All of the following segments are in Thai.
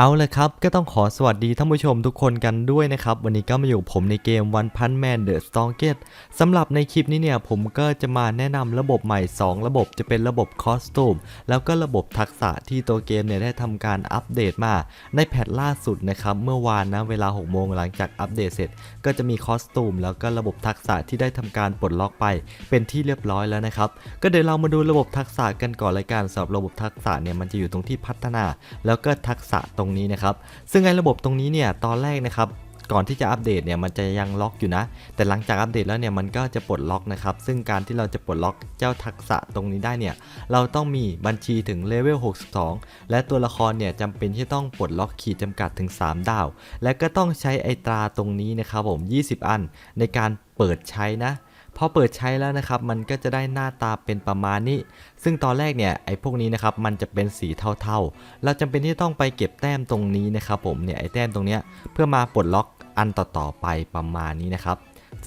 เอาเลยครับ ก็ต้องขอสวัสดีท่านผู้ชมทุกคนกันด้วยนะครับ วันนี้ก็มาอยู่ผมในเกม One Punch Man The Strongest สำหรับในคลิปนี้เนี่ย ผมก็จะมาแนะนำระบบใหม่ 2 ระบบจะเป็นระบบคอสตูมแล้วก็ระบบทักษะที่ตัวเกมเนี่ยได้ทำการอัปเดตมาในแพทล่าสุดนะครับ เมื่อวานนะเวลา 6 โมงหลังจากอัปเดตเสร็จ ก็จะมีคอสตูมแล้วก็ระบบทักษะที่ได้ทำการปลดล็อกไป เป็นที่เรียบร้อยแล้วนะครับก็เดี๋ยวเรามาดูระบบทักษะกันก่อนเลยกันสำหรับระบบทักษะเนี่ยมันจะอยู่ตรงที่พัฒนา แล้วก็ทักษะตรงนี้นะครับ ซึ่งไอ้ระบบตรงนี้เนี่ยตอนแรกนะครับก่อนที่จะอัปเดตเนี่ยมันจะยังล็อกอยู่นะ แต่หลังจากอัปเดตแล้วเนี่ยมันก็จะปลดล็อกนะครับ ซึ่งการที่เราจะปลดล็อกเจ้าทักษะตรงนี้ได้เนี่ย เราต้องมีบัญชีถึงเลเวล 62 และตัวละครเนี่ยจำเป็นที่ต้องปลดล็อกขีดจำกัดถึง 3 ดาว และก็ต้องใช้ไอตราตรงนี้นะครับผม 20 อันในการเปิดใช้นะ พอเปิดใช้แล้วนะครับมันก็จะได้หน้าตาเป็นประมาณนี้ ซึ่งตอนแรกเนี่ยไอ้พวกนี้นะครับมันจะเป็นสีเทาๆ เราจำเป็นที่ต้องไปเก็บแต้มตรงนี้นะครับผมเนี่ยไอ้แต้มตรงเนี้ยเพื่อมาปลดล็อกอันต่อๆไปประมาณนี้นะครับ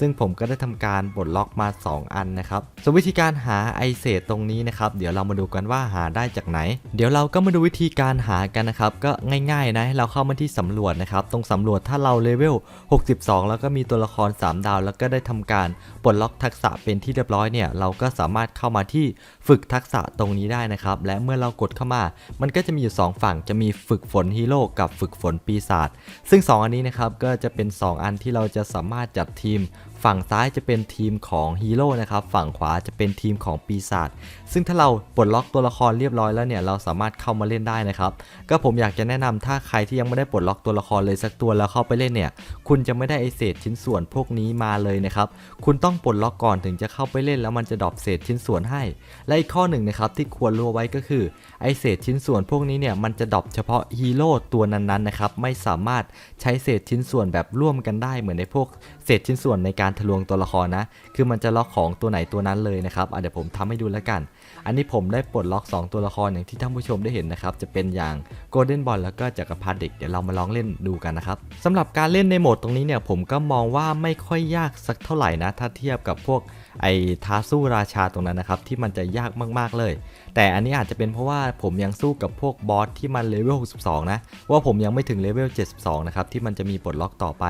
ซึ่งผมก็ได้ทำการปลดล็อกมา 2 อันนะครับส่วนวิธีการหาไอเศษตรงนี้นะครับ เดี๋ยวเรามาดูกันว่าหาได้จากไหน เดี๋ยวเราก็มาดูวิธีการหากันนะครับ ก็ง่ายๆนะเราเข้ามาที่สำรวจนะครับ ตรงสำรวจถ้าเราเลเวล 62 แล้วก็มีตัวละคร 3 ดาว แล้วก็ได้ทำการปลดล็อกทักษะเป็นที่เรียบร้อยเนี่ย เราก็สามารถเข้ามาที่ฝึกทักษะตรงนี้ได้นะครับ และเมื่อเรากดเข้ามา มันก็จะมีอยู่ 2 ฝั่งจะมีฝึกฝนฮีโร่กับฝึกฝนปีศาจซึ่ง 2 อันนี้นะครับก็จะเป็น 2 อันที่เราจะสามารถจัดทีม ฝั่งซ้ายจะเป็นทีมของฮีโร่นะครับ ฝั่งขวาจะเป็นทีมของปีศาจ ซึ่งถ้าเราปลดล็อกตัวละครเรียบร้อยแล้วเนี่ย เราสามารถเข้ามาเล่นได้นะครับ ก็ผมอยากจะแนะนำถ้าใครที่ยังไม่ได้ปลดล็อกตัวละครเลยสักตัวแล้วเข้าไปเล่นเนี่ย คุณจะไม่ได้ไอเศษชิ้นส่วนพวกนี้มาเลยนะครับ คุณต้องปลดล็อกก่อนถึงจะเข้าไปเล่นแล้วมันจะดรอปเศษชิ้นส่วนให้ และอีกข้อหนึ่งนะครับที่ควรรู้ไว้ก็คือไอเศษชิ้นส่วนพวกนี้เนี่ยมันจะดรอปเฉพาะฮีโร่ตัวนั้นๆนะครับ ไม่สามารถใช้เศษชิ้นส่วนแบบร่วมกันได้เหมือนในพวกเศษชิ้นส่วนในการทะลวงตัวละครนะ คือมันจะล็อกของตัวไหนตัวนั้นเลยนะครับเดี๋ยวผมทำให้ดูแล้วกัน อันนี้ผมได้ปลดล็อก 2 ตัวละครอย่างที่ท่านผู้ชมได้เห็นนะครับ จะเป็นอย่าง Golden Ball แล้วก็จักรพรรดิเด็ก เดี๋ยวเรามาลองเล่นดูกันนะครับสำหรับการเล่นในโหมดตรงนี้เนี่ยผมก็มองว่าไม่ค่อยยากสักเท่าไหร่นะ ถ้าเทียบกับพวกไอ้ท้าสู้ราชาตรงนั้นนะครับที่มันจะยากมากๆเลย แต่อันนี้อาจจะเป็นเพราะว่าผมยังสู้กับพวกบอสที่มันเลเวล 62 นะ ว่าผมยังไม่ถึงเลเวล 72 นะครับที่มันจะมีปลดล็อกต่อไป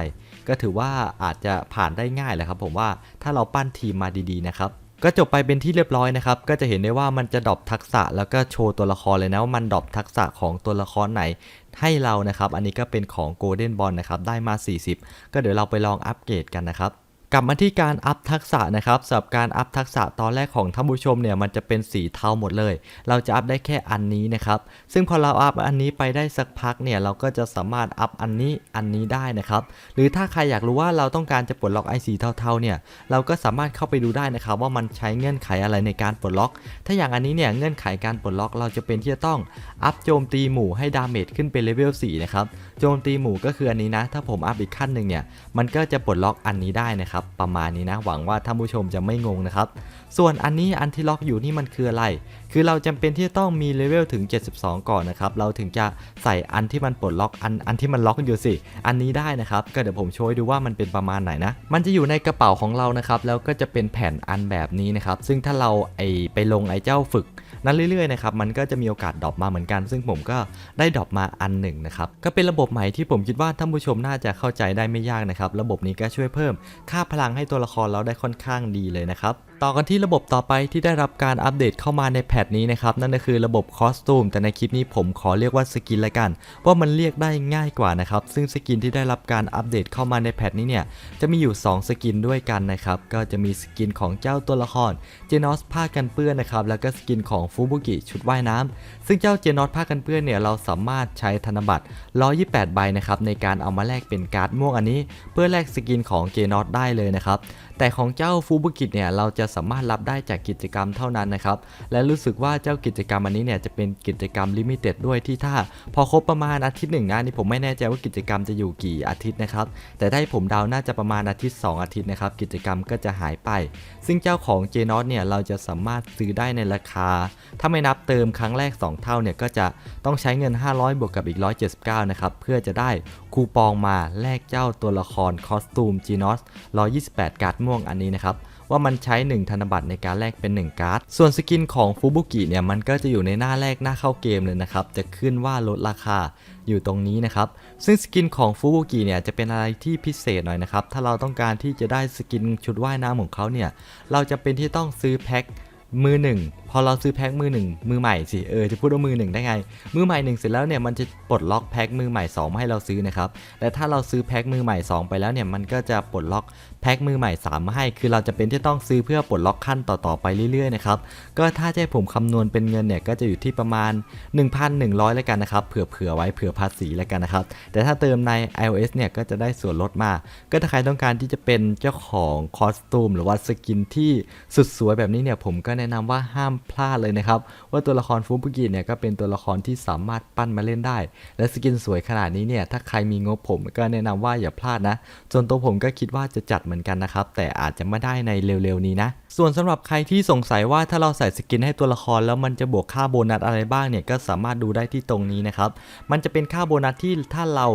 ก็ถือว่าอาจจะผ่านได้ง่ายแหละครับผมว่าถ้าเราปั้นทีมมาดีๆนะครับก็จบไปเป็นที่เรียบร้อยนะครับ ก็จะเห็นได้ว่ามันจะดรอปทักษะแล้วก็โชว์ตัวละครเลยนะว่ามันดรอปทักษะของตัวละครไหนให้เรานะครับ อันนี้ก็เป็นของ Golden Ball นะครับ ได้มา 40 ก็เดี๋ยวเราไปลองอัปเกรดกันนะครับ กลับมาที่การอัพทักษะนะครับสำหรับการอัพทักษะตอนแรกของท่านผู้ชมเนี่ยมันจะเป็นสีเทาหมดเลย เราจะอัพได้แค่อันนี้นะครับ ซึ่งพอเราอัพอันนี้ไปได้สักพักเนี่ยเราก็จะสามารถอัพอันนี้อันนี้ได้นะครับ หรือถ้าใครอยากรู้ว่าเราต้องการจะปลดล็อกไอสีเทาๆเนี่ยเราก็สามารถเข้าไปดูได้นะครับ ว่ามันใช้เงื่อนไขอะไรในการปลดล็อก ถ้าอย่างอันนี้เนี่ยเงื่อนไขการปลดล็อกเราจะเป็นที่จะต้องอัพโจมตีหมู่ให้ดาเมจขึ้นเป็นเลเวล4นะครับโจมตีหมู่ก็คืออันนี้นะ ถ้าผมอัพอีกขั้นหนึ่งเนี่ยมันก็จะปลดล็อกอันนี้ได้นะครับประมาณนี้นะหวังว่าท่านผู้ชมจะไม่งงนะครับ ส่วนอันนี้อันที่ล็อกอยู่นี่มันคืออะไร คือเราจำเป็นที่จะต้องมีเลเวลถึง 72 ก่อนนะครับเราถึงจะใส่อันที่มันปลดล็อกอันอันที่มันล็อกอยู่สิอันนี้ได้นะครับก็เดี๋ยวผมโชว์ให้ดูว่ามันเป็นประมาณไหนนะมันจะอยู่ในกระเป๋าของเรานะครับแล้วก็จะเป็นแผ่นอันแบบนี้นะครับซึ่งถ้าเราไอไปลงไอเจ้าฝึก นั้นเรื่อยๆนะครับมันก็จะมีโอกาสดรอปมาเหมือนกัน ซึ่งผมก็ได้ดรอปมาอันหนึ่งนะครับก็เป็นระบบใหม่ที่ผมคิดว่าท่านผู้ชมน่าจะเข้าใจได้ไม่ยากนะครับระบบนี้ก็ช่วยเพิ่มค่าพลังให้ตัวละครเราได้ค่อนข้างดีเลยนะครับ ต่อกันที่ระบบต่อไปที่ได้รับการอัปเดตเข้ามาในแพทนี้นะครับ นั่นก็คือระบบคอสตูมแต่ในคลิปนี้ผมขอเรียกว่าสกินละกันว่ามันเรียกได้ง่ายกว่านะครับ ซึ่งสกินที่ได้รับการอัปเดตเข้ามาในแพทนี้เนี่ย จะมีอยู่ 2 สกินด้วยกันนะครับ ก็จะมีสกินของเจ้าตัวละครเจนอสผ้ากันเปื้อนนะครับ แล้วก็สกินของฟูบุกิชุดว่ายน้ำซึ่งเจ้าเจนอสผ้ากันเปื้อนเนี่ยเราสามารถใช้ธนบัตร 128 ใบนะครับในการเอามาแลกเป็นการ์ดม่วงอันนี้ เพื่อแลกสกินของเจนอสได้เลยนะครับแต่ของเจ้าฟูบุกิเนี่ยเราจะสามารถรับได้จากกิจกรรมเท่านั้นนะครับ และรู้สึกว่าเจ้ากิจกรรมอันนี้เนี่ยจะเป็นกิจกรรมลิมิเต็ดด้วยที่ถ้า พอครบประมาณอาทิตย์หนึ่งนะนี่ผมไม่แน่ใจว่ากิจกรรมจะอยู่กี่อาทิตย์นะครับ แต่ได้ผมเดาน่าจะประมาณอาทิตย์ 2 อาทิตย์นะครับกิจกรรมก็จะหายไป ซึ่งเจ้าของเจนอสเนี่ยเราจะสามารถซื้อได้ในราคา ถ้าไม่นับเติมครั้งแรก 2 เท่าเนี่ยก็จะต้องใช้เงิน 500 บวกกับอีก 179 นะครับเพื่อจะได้คูปองมาแลกเจ้าตัวละครคอสตูมจีนอส128 การ์ดม่วงอันนี้นะครับ ว่ามันใช้ 1 ธนบัตรในการแลกเป็น 1 การ์ด ส่วนสกินของฟูบุกิเนี่ยมันก็จะอยู่ในหน้าแรกหน้าเข้าเกมเลยนะครับ จะขึ้นว่าลดราคาอยู่ตรงนี้นะครับ ซึ่งสกินของฟูบุกิเนี่ยจะเป็นอะไรที่พิเศษหน่อยนะครับ ถ้าเราต้องการที่จะได้สกินชุดว่ายน้ำของเขาเนี่ย เราจะเป็นที่ต้องซื้อแพ็คมือหนึ่ง พอเราซื้อแพ็คมือหนึ่งมือใหม่สิเออจะพูดว่ามือหนึ่งได้ไง มือใหม่หนึ่งเสร็จแล้วเนี่ยมันจะปลดล็อกแพ็คมือใหม่2มาให้เราซื้อนะครับแต่ถ้าเราซื้อแพ็คมือใหม่ 2 ไปแล้วเนี่ยมันก็จะปลดล็อกแพ็คมือใหม่ 3 มาให้ คือเราจะเป็นที่ต้องซื้อเพื่อปลดล็อกขั้นต่อๆไปเรื่อยๆนะครับก็ถ้าจะให้ผมคำนวณเป็นเงินเนี่ยก็จะอยู่ที่ประมาณ 1,100 แล้วกันนะครับเผื่อๆไว้เผื่อภาษีแล้วกันนะครับแต่ถ้าเติมใน iOS เนี่ยก็จะได้ส่วนลดมา ก็ถ้าใครต้องการที่จะเป็นเจ้าของคอสตูมหรือว่าสกินที่สุดสวยแบบนี้เนี่ยผมก็แนะนำว่าห้ามพลาดเลยนะครับ ว่าตัวละครฟูบุกิเนี่ยก็เป็นตัวละครที่สามารถปั้นมาเล่นได้ และสกินสวยขนาดนี้เนี่ยถ้าใครมีงบผมก็แนะนำว่าอย่าพลาดนะส่วนตัวผมก็คิดว่าจะจัดเหมือนกันนะครับ แต่อาจจะไม่ได้ในเร็วๆนี้นะส่วนสำหรับใครที่สงสัยว่าถ้าเราใส่สกินให้ตัวละครแล้วมันจะบวกค่าโบนัสอะไรบ้างเนี่ยก็สามารถดูได้ที่ตรงนี้นะครับมันจะเป็นค่าโบนัสที่ถ้าเรา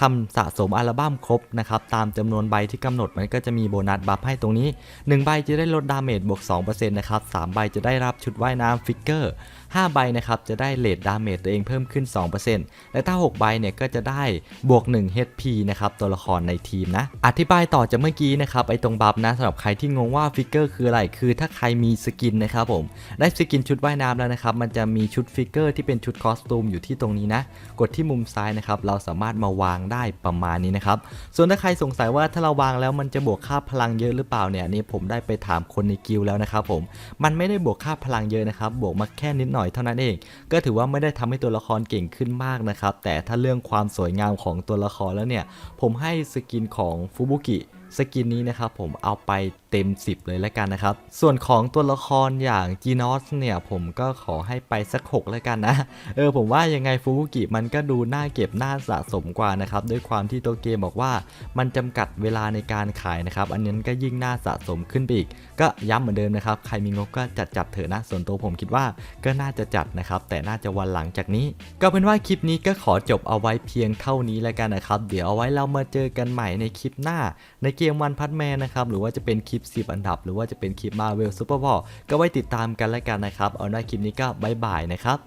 ทำสะสมอัลบั้มครบนะครับตามจำนวนใบที่กำหนดมันก็จะมีโบนัสบัฟให้ตรงนี้ 1 ใบจะได้ลดดาเมจบวก2%นะครับ3ใบจะได้รับชุดว่ายน้ำฟิกเกอร์ 5 ใบนะครับจะได้เลดดาเมจตัวเองเพิ่มขึ้น 2%และถ้า 6 ใบเนี่ยก็จะได้บวก 1 HP นะครับตัวละครในทีมนะ อธิบายต่อจากเมื่อกี้นะครับไอตรงบัฟนะสำหรับใครที่งงว่าฟิกเกอร์คืออะไร คือถ้าใครมีสกินนะครับผม ได้สกินชุดว่ายน้ำแล้วนะครับมันจะมีชุดฟิกเกอร์ที่เป็นชุดคอสตูมอยู่ที่ตรงนี้นะ กดที่มุมซ้ายนะครับเราสามารถมาวางได้ประมาณนี้นะครับส่วนถ้าใครสงสัยว่าถ้าเราวางแล้วมันจะบวกค่าพลังเยอะหรือเปล่าเนี่ยนี่ผมได้ไปถามคนในกิลแล้วนะครับผมมันไม่ได้บวกค่าพลังเยอะนะครับบวกมาแค่นิดหน่อยเท่านั้นเอง ก็ถือว่าไม่ได้ทำให้ตัวละครเก่งขึ้นมากนะครับ แต่ถ้าเรื่องความสวยงามของตัวละครแล้วเนี่ย ผมให้สกินของฟูบุกิสกินนี้นะครับผมเอาไป เต็ม 10 เลยแล้วกันนะครับ ส่วนของตัวละครอย่างจีนอสเนี่ยผมก็ขอให้ไปสัก 6 แล้วกันนะ เออผมว่ายังไงฟูบุกิมันก็ดูน่าเก็บน่าสะสมกว่านะครับ ด้วยความที่ตัวเกมบอกว่ามันจำกัดเวลาในการขายนะครับ อันนั้นก็ยิ่งน่าสะสมขึ้นไปอีก ก็ย้ำเหมือนเดิมนะครับ ใครมีงบก็จัดจัดเถอะนะ ส่วนตัวผมคิดว่าก็น่าจะจัดนะครับ แต่น่าจะวันหลังจากนี้ ก็เป็นว่าคลิปนี้ก็ขอจบเอาไว้เพียงเท่านี้แล้วกันนะครับ เดี๋ยวเอาไว้เรามาเจอกันใหม่ในคลิปหน้า ในเกมวันพัทแมนนะครับ หรือว่าจะเป็นคลิปป 10 อันดับ หรือว่าจะเป็นคลิปมาเวลซูเปอร์บอลก็ไว้ติดตามกันแล้วกันนะครับ เอาหน้าคลิปนี้ก็บายบายนะครับ